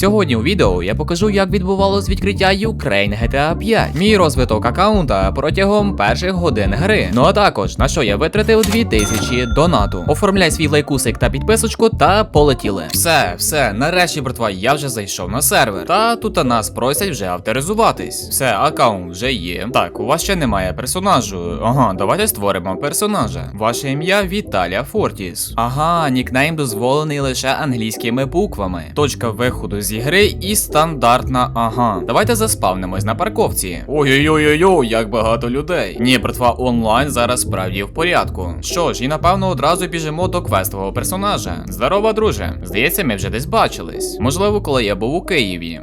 Сьогодні у відео я покажу, як відбувалось відкриття Ukraine GTA 5, мій розвиток аккаунта протягом перших годин гри. Ну а також на що я витратив 2000 донату. Оформляй свій лайкусик та підписочку та полетіли. Все, все, нарешті, братва, я вже зайшов на сервер. Та тут нас просять вже авторизуватись. Все, аккаунт вже є. Так, у вас ще немає персонажу. Ага, давайте створимо персонажа. Ваше ім'я Віталія Фортіс. Ага, нікнейм дозволений лише англійськими буквами. Точка виходу з ігри і стандартна. Ага. Давайте заспавнимось на парковці. Ой-ой-ой-ой, як багато людей. Ні, братва, онлайн зараз справді в порядку. Що ж, і напевно одразу біжимо до квестового персонажа. Здорово, друже. Здається, ми вже десь бачились. Можливо, коли я був у Києві.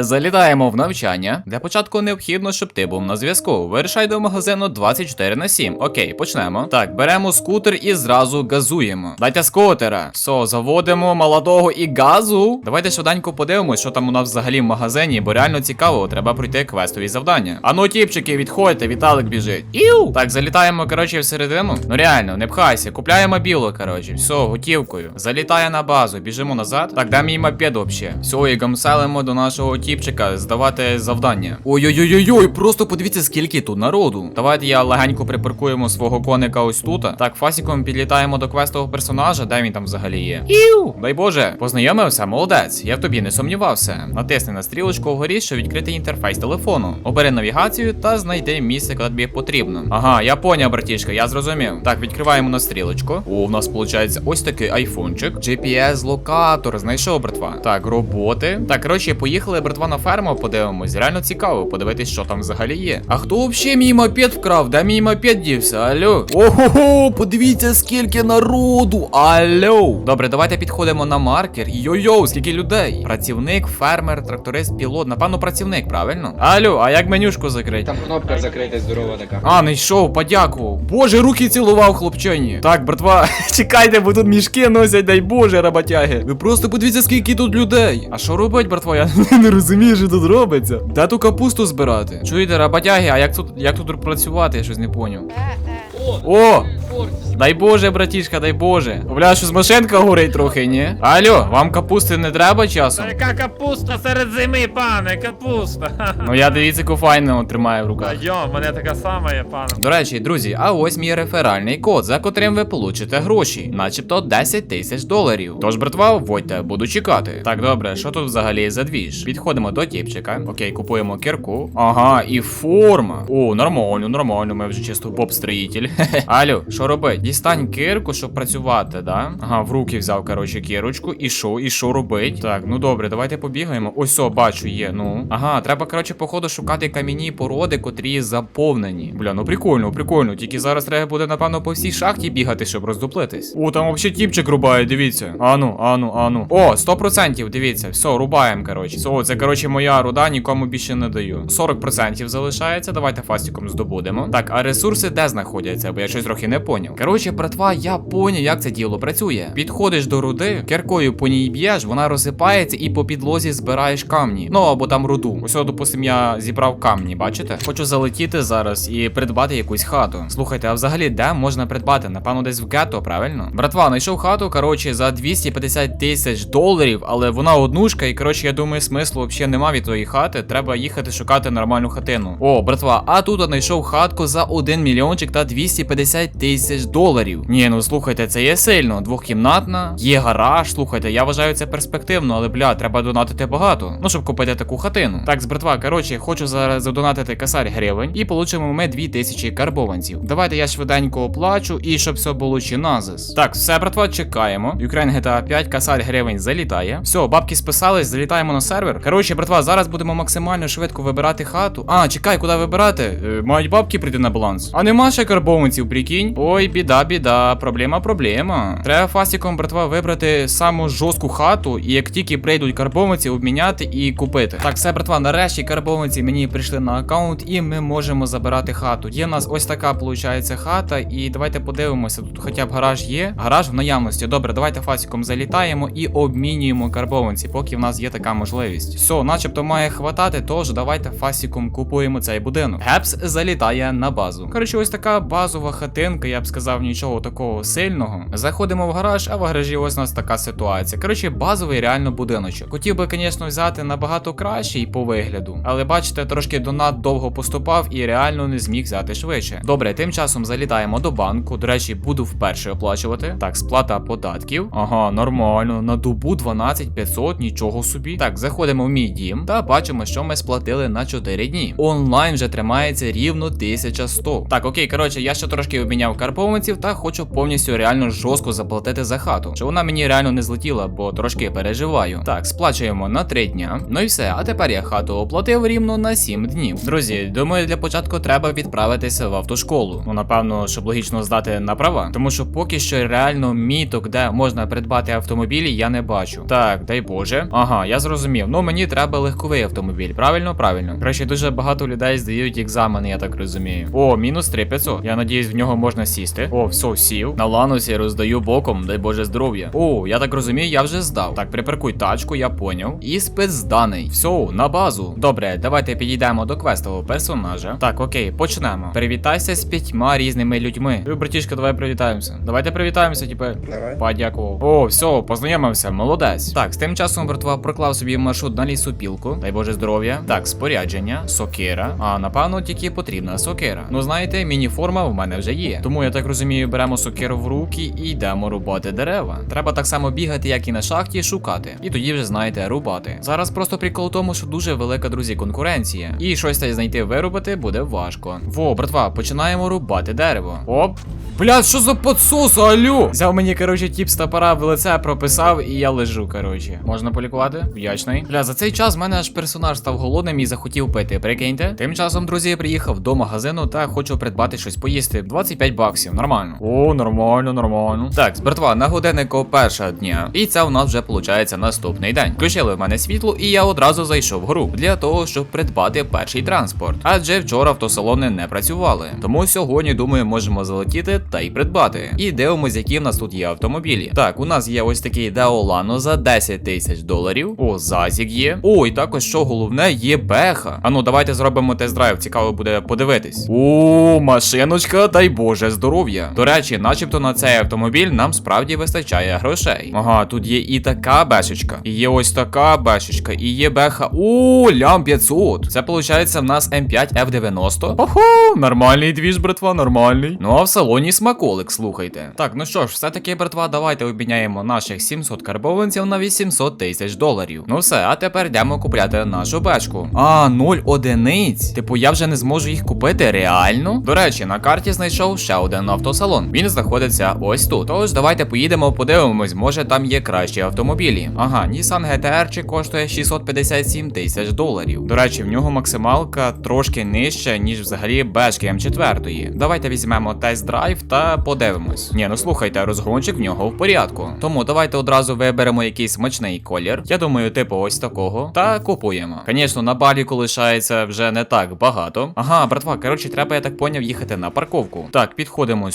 Залітаємо в навчання. Для початку необхідно, щоб ти був на зв'язку. Вирішай до магазину 24 на 7. Окей, почнемо. Так, беремо скутер і зразу газуємо. Дайте скутера. Все, заводимо молодого і газу. Давайте швиденько подивимось, що там у нас взагалі в магазині, бо реально цікаво, треба пройти квестові завдання. Ану, тіпчики, відходьте, Віталик біжить. Іу! Так, залітаємо, коротше, всередину. Ну реально, не пхайся, купляємо біло, коротше. Все, готівкою. Залітає на базу, біжимо назад. Так, де мій мопед вообще? Все, і гамселимо до нашого тіпчика здавати завдання. Ой-ой-ой-ой, просто подивіться, скільки тут народу. Давайте я легенько припаркуємо свого коника ось тут. Так, фасіком підлітаємо до квестового персонажа, де він там взагалі є. Іу! Дай Боже, познайомився, молодець. Я в тобі не сумнівався. Натисни на стрілочку вгорі, щоб відкрити інтерфейс телефону. Обери навігацію та знайди місце, куди тобі потрібно. Ага, я поняв, братішка, я зрозумів. Так, відкриваємо на стрілочку. О, в нас виходить ось такий айфончик. GPS-локатор, знайшов, братва. Так, роботи. Так, коротше, поїхали, братва, на ферму, подивимось. Реально цікаво, подивитись, що там взагалі є. А хто взагалі мій мопед вкрав? Де мій мопед дівся? Алло? Ого, подивіться, скільки народу. Алло. Добре, давайте підходимо на маркер. Йо-йо, скільки людей. Працівник, фермер, тракторист, пілот. Напевно, працівник, правильно? Алло, а як менюшку закрити? Там кнопка закрита здорова така. А, не йшов, подякував. Боже, руки цілував хлопчині. Так, братва, чекайте, бо тут мішки носять, дай Боже, роботяги. Ви просто подивіться, скільки тут людей. А що робить, братва? Я не розумію, що тут робиться. Де ту капусту збирати? Чуєте, роботяги, а як тут як тут працювати? Я щось не поняв. О! Дай Боже, братішка, дай Боже. Бля, щось машинка горить трохи, ні? Алло, вам капусти не треба часом? Та яка капуста серед зими, пане, капуста. Ну я дивіться, яку файну тримаю в руках. Йо, в мене така сама є, пане. До речі, друзі, а ось мій реферальний код, за котрим ви получите гроші, начебто 10 тисяч доларів. Тож, братва, вводьте, буду чекати. Так, добре, що тут взагалі за двіж? Підходимо до тіпчика. Окей, купуємо кірку. Ага, і форма. О, нормально, нормально, ми вже чисто боб-строїтель. Алло, що робить? Дістань кирку, щоб працювати, да? Ага, в руки взяв, коротше, кірочку. І що, і що робить? Так, ну добре, давайте побігаємо. Ось, о, бачу, є. Ну. Ага, треба, коротше, походу, шукати кам'яні породи, котрі заповнені. Бля, ну прикольно, прикольно. Тільки зараз треба буде, напевно, по всій шахті бігати, щоб роздуплитись. О, там взагалі тіпчик рубає, дивіться. Ану, ану, ану. О, 100%, дивіться. Все, рубаємо, коротше. Все, це, коротше, моя руда, нікому більше не даю. 40% залишається. Давайте фастиком здобудемо. Так, а ресурси де знаходяться? Бо я щось трохи не поняв. Коротше, братва, я поняв, як це діло працює. Підходиш до руди, кіркою по ній б'єш, вона розсипається і по підлозі збираєш камні. Ну або там руду. Ось, от, допустим, я зібрав камні, бачите? Хочу залетіти зараз і придбати якусь хату. Слухайте, а взагалі де можна придбати? Напевно, десь в гетто, правильно? Братва, знайшов хату, коротше, за 250 тисяч доларів, але вона однушка, і коротше, я думаю, смислу взагалі нема від тої хати. Треба їхати шукати нормальну хатину. О, братва, а тут знайшов хатку за 1 мільйончик та 250 тисяч доларів. Ні, ну слухайте, це є сильно. Двохкімнатна, є гараж. Слухайте, я вважаю це перспективно, але бля, треба донатити багато. Ну, щоб купити таку хатину. Так, з братва, коротше, хочу зараз задонатити косарь гривень і получимо ми 2000 карбованців. Давайте я швиденько оплачу і щоб все було чиназис. Так, все, братва, чекаємо. Ukraine GTA 5, косарь гривень залітає. Все, бабки списались, залітаємо на сервер. Коротше, братва, зараз будемо максимально швидко вибирати хату. А, чекай, куди вибирати? Е, мають бабки прийти на баланс. А нема ще карбованців, прикинь. Ой, біда, біда, проблема, проблема. Треба фастіком, братва, вибрати саму жорстку хату, і як тільки прийдуть карбованці, обміняти і купити. Так, все, братва, нарешті карбованці мені прийшли на аккаунт, і ми можемо забирати хату. Є в нас ось така, виходить, хата, і давайте подивимося. Тут хоча б гараж є. Гараж в наявності. Добре, давайте фастіком залітаємо і обмінюємо карбованці, поки в нас є така можливість. Все, начебто має хватати, тож давайте фастіком купуємо цей будинок. Гепс залітає на базу. Коротше, ось така базова хатинка, я б сказав, сказав нічого такого сильного. Заходимо в гараж, а в гаражі ось у нас така ситуація. Коротше, базовий реально будиночок. Хотів би, звісно, взяти набагато кращий по вигляду, але бачите, трошки донат довго поступав і реально не зміг взяти швидше. Добре, тим часом залітаємо до банку. До речі, буду вперше оплачувати. Так, сплата податків. Ага, нормально. На добу 12 500, нічого собі. Так, заходимо в мій дім та бачимо, що ми сплатили на 4 дні. Онлайн вже тримається рівно 1100. Так, окей, коротше, я ще трошки обміняв карповниців та хочу повністю реально жорстко заплатити за хату. Що вона мені реально не злетіла, бо трошки переживаю. Так, сплачуємо на 3 дня. Ну і все. А тепер я хату оплатив рівно на 7 днів. Друзі, думаю, для початку треба відправитися в автошколу. Ну, напевно, щоб логічно здати на права. Тому що поки що реально міток, де можна придбати автомобілі, я не бачу. Так, дай Боже. Ага, я зрозумів. Ну мені треба легковий автомобіль. Правильно, правильно. Краще дуже багато людей здають екзамени, я так розумію. О, мінус 3500. Я надіюсь, в нього можна сісти. О, все, сів. На ланусі роздаю боком, дай Боже здоров'я. О, я так розумію, я вже здав. Так, припаркуй тачку, я поняв. Іспит зданий. Все, на базу. Добре, давайте підійдемо до квестового персонажа. Так, окей, почнемо. Привітайся з п'ятьма різними людьми. Ви, братішка, давай привітаємося. Давайте привітаємося, типу. Давай. Подякував. О, все, познайомився, молодець. Так, з тим часом братва проклав собі маршрут на лісопілку. Дай Боже здоров'я. Так, спорядження, сокира. А напевно тільки потрібна сокира. Ну знаєте, міні-форма в мене вже є. Тому я так розумію, беремо сокиру в руки і йдемо рубати дерева. Треба так само бігати, як і на шахті, шукати. І тоді вже знаєте, рубати. Зараз просто прикол в тому, що дуже велика, друзі, конкуренція. І щось та знайти вирубати буде важко. Во, братва, починаємо рубати дерево. Оп. Блядь, що за подсос, алло? Взяв мені, коротше, тіп з в лице прописав, і я лежу, коротше. Можна полікувати? Вдячний. Бля, за цей час в мене аж персонаж став голодним і захотів пити. Прикиньте. Тим часом, друзі, приїхав до магазину та хочу придбати щось поїсти. 25 баксів, нормально. О, нормально, нормально. Так, братва, на годиннику перша дня. І це у нас вже виходить наступний день. Включили в мене світло, і я одразу зайшов в гру для того, щоб придбати перший транспорт. Адже вчора автосалони не працювали. Тому сьогодні, думаю, можемо залетіти та й придбати. І дивимось, які в нас тут є автомобілі. Так, у нас є ось такий Lano за 10 тисяч доларів. О, Зазік є. О, і також, що головне, є Беха. А ну, давайте зробимо тест-драйв, цікаво буде подивитись. О, машиночка, дай Боже, здоров'я. До речі, начебто на цей автомобіль нам справді вистачає грошей. Ага, тут є і така бешечка, і є ось така бешечка, і є беха. О, лям 500. Це виходить в нас М5 F90. Охо, нормальний двіж, братва, нормальний. Ну а в салоні смаколик, слухайте. Так, ну що ж, все-таки, братва, давайте обміняємо наших 700 карбованців на 800 тисяч доларів. Ну все, а тепер йдемо купляти нашу бечку. А, 0 одиниць. Типу, я вже не зможу їх купити реально. До речі, на карті знайшов ще один автосалон. Він знаходиться ось тут. Тож давайте поїдемо, подивимось, може там є кращі автомобілі. Ага, Nissan GTR коштує 657 тисяч доларів. До речі, в нього максималка трошки нижча, ніж взагалі бешки М4. Давайте візьмемо тест-драйв та подивимось. Ні, ну слухайте, розгончик в нього в порядку. Тому давайте одразу виберемо якийсь смачний колір. Я думаю, типу ось такого. Та купуємо. Звісно, на баліку лишається вже не так багато. Ага, братва, коротше, треба, я так поняв, їхати на парковку. Так, підходимо.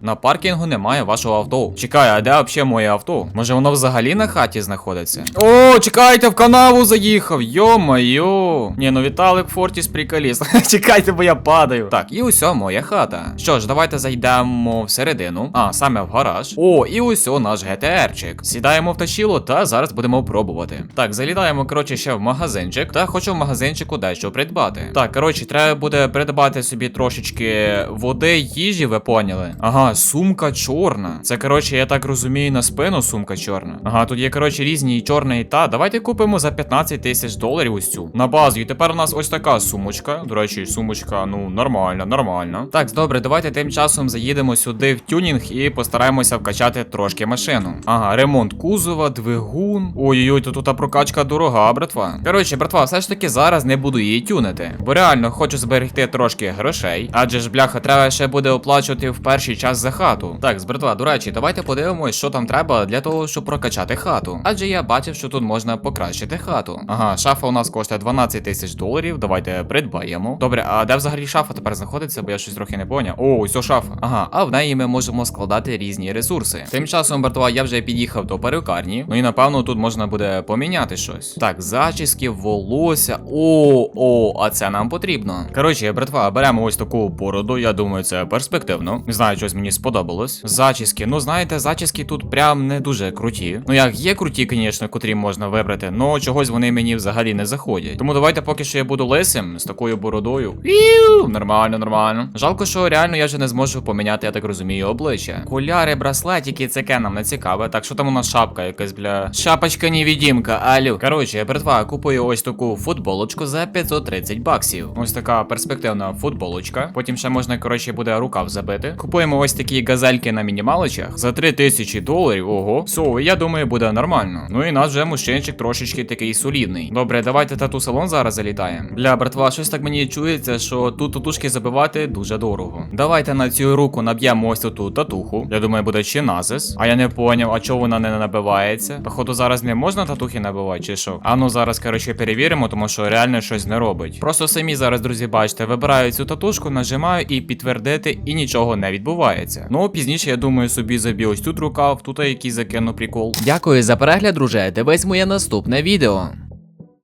На паркінгу немає вашого авто. Чекай, а де взагалі моє авто? Може воно взагалі на хаті знаходиться? О, чекайте, в канаву заїхав. Йо-майо. Ні, ну Віталик Фортіс приколіст. Чекайте, бо я падаю. Так, і усьо моя хата. Що ж, давайте зайдемо всередину. А, саме в гараж. О, і усьо наш ГТРчик. Сідаємо в тачіло та зараз будемо пробувати. Так, залітаємо, коротше, ще в магазинчик. Та хочу в магазинчику дещо придбати. Так, коротше, треба буде придбати собі трошечки води, їжі, ви поняли? Ага, сумка чорна. Це, коротше, я так розумію, на спину сумка чорна. Ага, тут є, коротше, різні і чорна і та. Давайте купимо за 15 тисяч доларів ось цю. На базу. І тепер у нас ось така сумочка. До речі, сумочка, ну, нормальна, нормально. Так, добре, давайте тим часом заїдемо сюди в тюнінг і постараємося вкачати трошки машину. Ага, ремонт кузова, двигун. Ой-ой-ой, тут тут прокачка дорога, братва. Коротше, братва, все ж таки зараз не буду її тюнити. Бо реально хочу зберегти трошки грошей. Адже ж бляха, треба ще буде оплачувати в перший час за хату. Так, з братва, до речі, давайте подивимось, що там треба для того, щоб прокачати хату. Адже я бачив, що тут можна покращити хату. Ага, шафа у нас коштує 12 тисяч доларів. Давайте придбаємо. Добре, а де взагалі шафа тепер знаходиться? Бо я щось трохи не поняв. О, ось шафа. Ага, а в неї ми можемо складати різні ресурси. Тим часом, братва, я вже під'їхав до перукарні. Ну і напевно тут можна буде поміняти щось. Так, зачіски, волосся. О, о, а це нам потрібно. Коротше, братва, беремо ось таку бороду. Я думаю, це перспективно. Знаю. щось мені сподобалось. Зачіски, ну знаєте, зачіски тут прям не дуже круті. Ну як є круті, звісно, котрі можна вибрати, но чогось вони мені взагалі не заходять. Тому давайте поки що я буду лисим з такою бородою. Іу, нормально, нормально. Жалко, що реально я вже не зможу поміняти, я так розумію, обличчя. Коляри, браслетики, це ке нам не цікаве. Так що там у нас шапка якась, бля. Шапочка невідімка, алю. Коротше, я братва, купую ось таку футболочку за 530 баксів. Ось така перспективна футболочка. Потім ще можна, коротше, буде рукав забити. Купуємо ось такі газельки на мінімаличах за 3000 доларів. Ого. Все, я думаю, буде нормально. Ну і наш вже мужчинчик трошечки такий солідний. Добре, давайте тату салон зараз залітаємо. Бля, братва, щось так мені чується, що тут татушки забивати дуже дорого. Давайте на цю руку наб'ємо ось тут татуху. Я думаю, буде чи назис. А я не поняв, а чого вона не набивається. Походу, зараз не можна татухи набивати, чи що? А ну зараз, коротше, перевіримо, тому що реально щось не робить. Просто самі зараз, друзі, бачите, вибираю цю татушку, нажимаю і підтвердити, і нічого не відбувається. Ну, пізніше, я думаю, собі заб'ю ось тут рукав, тут якийсь закину прикол. Дякую за перегляд, друже. Дивись моє наступне відео.